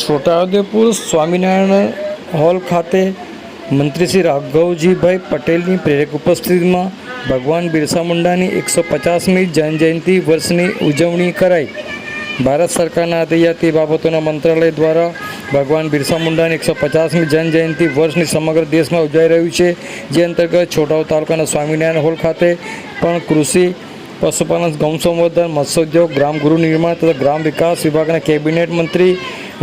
Chhota Udepur Swaminarayan hall ખાતે મંત્રી શ્રી રાઘવજીભાઈ પટેલની પ્રેરક ઉપસ્થિતિમાં ભગવાન બિરસા મુંડાની એકસો પચાસમી જન્મજયંતિ વર્ષની ઉજવણી કરાઈ. ભારત સરકારના આદિજાતિ બાબતોના મંત્રાલય દ્વારા ભગવાન બિરસા મુંડાની એકસો પચાસમી જન્મજયંતિ વર્ષની સમગ્ર દેશમાં ઉજવાઈ રહ્યું છે. જે અંતર્ગત છોટાઉ તાલુકાના સ્વામિનારાયણ હોલ ખાતે પણ કૃષિ, પશુપાલન, ગૌ સંવર્ધન, મત્સ્યોદ્યોગ, ગ્રામ ગૃહ નિર્માણ તથા ગ્રામ વિકાસ વિભાગના કેબિનેટ મંત્રી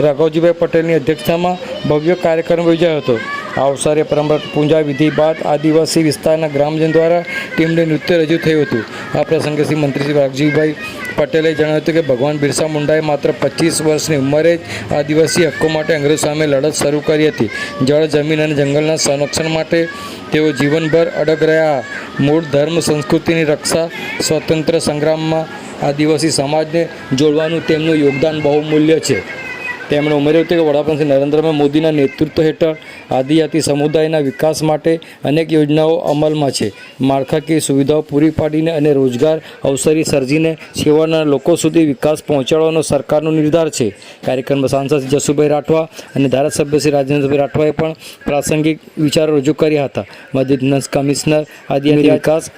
રાઘવજીભાઈ પટેલની અધ્યક્ષતામાં ભવ્ય કાર્યક્રમ યોજાયો હતો. આ અવસરે પરંપરાગત પૂજા વિધિ બાદ આદિવાસી વિસ્તારના ગ્રામજન દ્વારા ટીમને નૃત્ય રજૂ થયું હતું. આ પ્રસંગે શ્રી મંત્રી શ્રી રાઘજીભાઈ પટેલે જણાવ્યું હતું કે ભગવાન બિરસા મુંડાએ માત્ર પચીસ વર્ષની ઉંમરે જ આદિવાસી હક્કો માટે અંગ્રેજો સામે લડત શરૂ કરી હતી. જળ, જમીન અને જંગલના સંરક્ષણ માટે તેઓ જીવનભર અડગ રહ્યા. મૂળ ધર્મ, સંસ્કૃતિની રક્ષા, સ્વતંત્ર સંગ્રામમાં આદિવાસી સમાજને જોડવાનું તેમનું યોગદાન બહુમૂલ્ય છે. તેમણે ઉમેર્યું હતું કે વડાપ્રધાન શ્રી નરેન્દ્રભાઈ મોદીના નેતૃત્વ હેઠળ આદિજાતિ સમુદાયના વિકાસ માટે અનેક યોજનાઓ અમલમાં છે. માળખાકીય સુવિધાઓ પૂરી પાડીને અને રોજગાર અવસરી સર્જીને છેવાડાના લોકો સુધી વિકાસ પહોંચાડવાનો સરકારનો નિર્ધાર છે. કાર્યક્રમમાં સાંસદ જસુભાઈ રાઠવા અને ધારાસભ્ય શ્રી રાજેન્દ્રભાઈ રાઠવાએ પણ પ્રાસંગિક વિચારો રજૂ કર્યા હતા. મદદનીશ કમિશનર આદિજાતિ વિકાસ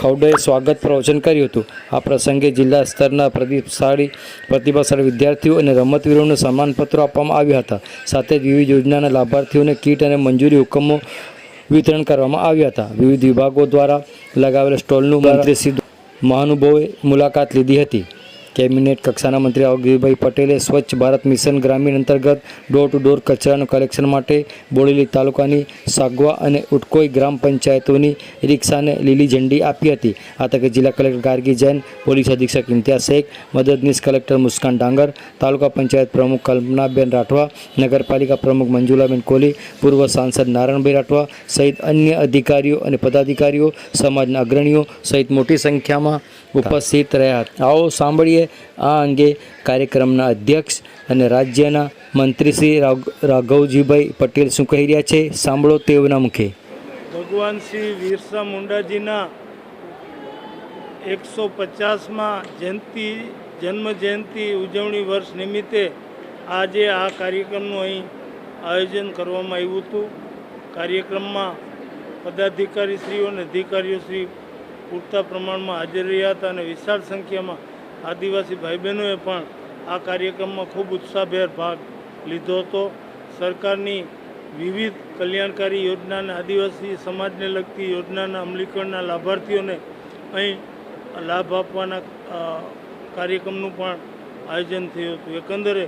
ખવડોએ સ્વાગત પ્રવચન કર્યું હતું. આ પ્રસંગે જિલ્લા સ્તરના પ્રતિભાશાળી પ્રતિભાશાળી વિદ્યાર્થીઓ અને રમતવીરોને સન્માનપત્રો આપવામાં આવ્યા હતા. સાથે જ વિવિધ યોજનાના લાભાર્થીઓને કીટ અને મંજૂરી હુકમો વિતરણ કરવામાં આવ્યા હતા. વિવિધ વિભાગો દ્વારા લગાવેલા સ્ટોલનું મંત્રી સિદ્ધ મહાનુભાવોએ મુલાકાત લીધી હતી. કેબિનેટ કક્ષાના મંત્રી અવગીભાઈ પટેલે સ્વચ્છ ભારત મિશન ગ્રામીણ અંતર્ગત ડોર ટુ ડોર કચરાનું કલેક્શન માટે બોડેલી તાલુકાની સાગવા અને ઉટકોઈ ગ્રામ પંચાયતોની રિક્ષાને લીલી ઝંડી આપી હતી. આ તકે જિલ્લા કલેક્ટર ગાર્ગી જૈન, પોલીસ અધિક્ષક ઇમ્તિયાઝ શેખ, મદદનીશ કલેક્ટર મુસ્કાન ડાંગર, તાલુકા પંચાયત પ્રમુખ કલ્પનાબેન રાઠવા, નગરપાલિકા પ્રમુખ મંજુલાબેન કોહલી, પૂર્વ સાંસદ નારાયણભાઈ રાઠવા સહિત અન્ય અધિકારીઓ અને પદાધિકારીઓ, સમાજના અગ્રણીઓ સહિત મોટી સંખ્યામાં ઉપસ્થિત રહ્યા આવો સાંભળીએ આ અંગે કાર્યક્રમના અધ્યક્ષ અને રાજ્યના મંત્રી શ્રી રાઘવજીભાઈ પટેલ શું કહી રહ્યા છે? સાંભળો તેઓના મુખે. ભગવાન શ્રી વિરસા મુંડાજીના એકસો પચાસમાં જયંતિ જન્મ ઉજવણી વર્ષ નિમિત્તે આજે આ કાર્યક્રમનું અહીં આયોજન કરવામાં આવ્યું હતું. કાર્યક્રમમાં પદાધિકારીશ્રીઓ અને અધિકારીઓ શ્રી પૂરતા પ્રમાણમાં હાજર રહ્યા હતા અને વિશાળ સંખ્યામાં આદિવાસી ભાઈ બહેનોએ પણ આ કાર્યક્રમમાં ખૂબ ઉત્સાહભેર ભાગ લીધો હતો. સરકારની વિવિધ કલ્યાણકારી યોજનાના આદિવાસી સમાજને લગતી યોજનાના અમલીકરણના લાભાર્થીઓને અહીં લાભ આપવાના કાર્યક્રમનું પણ આયોજન થયું હતું. એકંદરે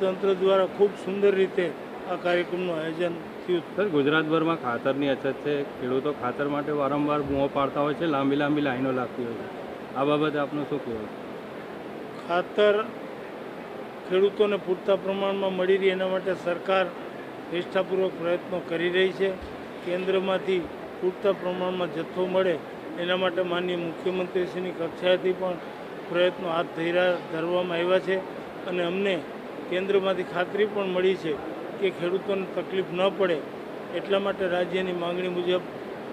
તંત્ર દ્વારા ખૂબ સુંદર રીતે આ કાર્યક્રમનું આયોજન થયું સર, ગુજરાતભરમાં ખાતરની અછત છે. ખેડૂતો ખાતર માટે વારંવાર બૂમો પાડતા હોય છે. લાંબી લાંબી લાઈનો લાગતી હોય છે. આ બાબતે આપનું શું કહેવું ખાતર ખેડૂતોને પૂરતા પ્રમાણમાં મળી રહે એના માટે સરકાર નિષ્ઠાપૂર્વક પ્રયત્નો કરી રહી છે. કેન્દ્રમાંથી પૂરતા પ્રમાણમાં જથ્થો મળે એના માટે માનનીય મુખ્યમંત્રીશ્રીની કક્ષાએથી પણ પ્રયત્નો હાથ ધરી ધરવામાં આવ્યા છે. અને અમને કેન્દ્રમાંથી ખાતરી પણ મળી છે કે ખેડૂતોને તકલીફ ન પડે એટલા માટે રાજ્યની માંગણી મુજબ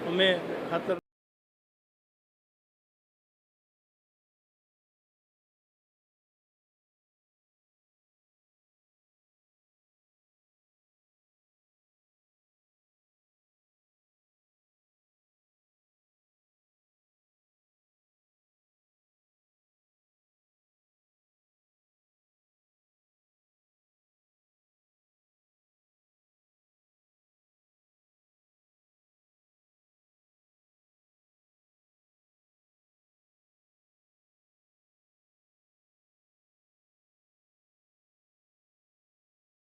અમે ખાતર